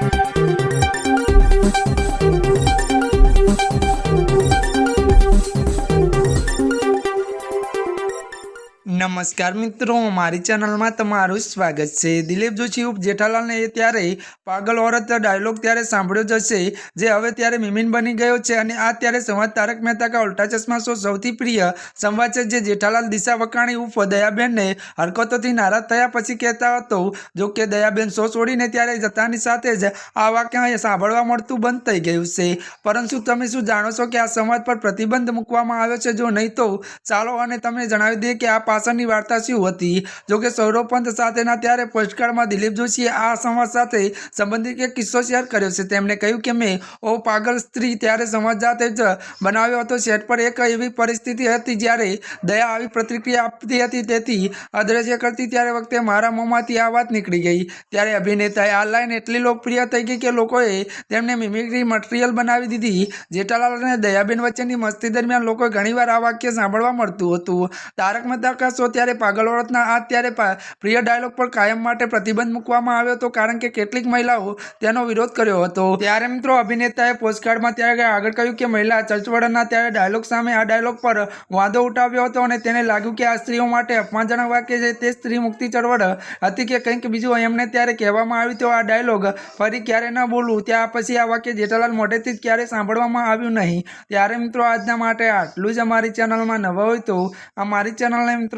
Thank you. નમસ્કાર મિત્રો, મારી ચેનલમાં તમારું સ્વાગત છે. દિલીપ જોશી ઉપ જેઠાલાલને એ ત્યારે પાગલ ઓરત ડાયલોગ ત્યારે સાંભળ્યો જશે જે હવે ત્યારે મિમીન બની ગયો છે અને આ ત્યારે સંવાદ તારક મહેતા કા ઉલ્ટા ચશ્મા શો સૌથી પ્રિય સંવાદ છે, જે જેઠાલાલ દિશા વકાણી ઉપ દયાબેનને હરકતોથી નારાજ થયા પછી કહેતા હતો, જો કે દયાબેન શો છોડીને ત્યારે જતાની સાથે જ આ વાક્ય સાંભળવા મળતું બંધ થઈ ગયું છે. પરંતુ તમે શું જાણો છો કે આ સંવાદ પર પ્રતિબંધ મૂકવામાં આવ્યો છે? જો નહીં તો ચાલો અને તમને જણાવી દઈએ કે આ પાછળની વાર્તા શું હતી? જોકે સૌરભ પંત સાથેના ત્યારે પોસ્ટકાર્ડમાં દિલીપ જોશીએ આ સંવાદ સાથે સંબંધિત એક કિસ્સો શેર કર્યો છે. તેમણે કહ્યું કે મેં ઓ પાગલ સ્ત્રી ત્યારે સમાજ જાતે જ બનાવ્યો હતો. સેટ પર એક એવી પરિસ્થિતિ હતી જ્યારે દયા આવી પ્રતિક્રિયા આપતી હતી તેથી અદ્રશ્ય કરતી ત્યારે વખતે મારા મોંમાંથી આ વાત નીકળી ગઈ. ત્યારે અભિનેતાએ આ લાઈન એટલી લોકપ્રિય થઈ ગઈ કે લોકોએ તેમને મિમિક્રી મટીરિયલ બનાવી દીધી. જેઠાલાલ અને દયાબેન વચ્ચેની મસ્તી દરમિયાન લોકો ઘણીવાર આ વાક્ય સાંભળવા મળતું હતું. તારક મહેતા શો ત્યારે પાગલ ઓરતના આ ત્યારે પ્રિય ડાયલોગ પર કાયમ માટે પ્રતિબંધ મૂકવામાં આવ્યો હતો કારણ કે કેટલીક મહિલાઓ તેનો વિરોધ કર્યો હતો. ત્યારે મિત્રો અભિનેતાએ પોસ્ટકાર્ડમાં ત્યારે આગળ કહ્યું કે મહિલા ચર્ચવડના ત્યારે ડાયલોગ સામે આ ડાયલોગ પર વાંધો ઉઠાવ્યો હતો અને તેને લાગ્યું કે આ સ્ત્રીઓ માટે અપમાનજનક વાક્ય છે. તે સ્ત્રી મુક્તિ ચળવળ હતી કે કંઈક બીજું એમને ત્યારે કહેવામાં આવ્યું તો આ ડાયલોગ ફરી ક્યારે ન બોલવું ત્યાં પછી આ વાક્ય જેઠાલાલ મોઢેથી જ ક્યારે સાંભળવામાં આવ્યું નહીં. ત્યારે મિત્રો આજના માટે આટલું જ અમારી ચેનલમાં નવા હોય તો અમારી ચેનલને મિત્રો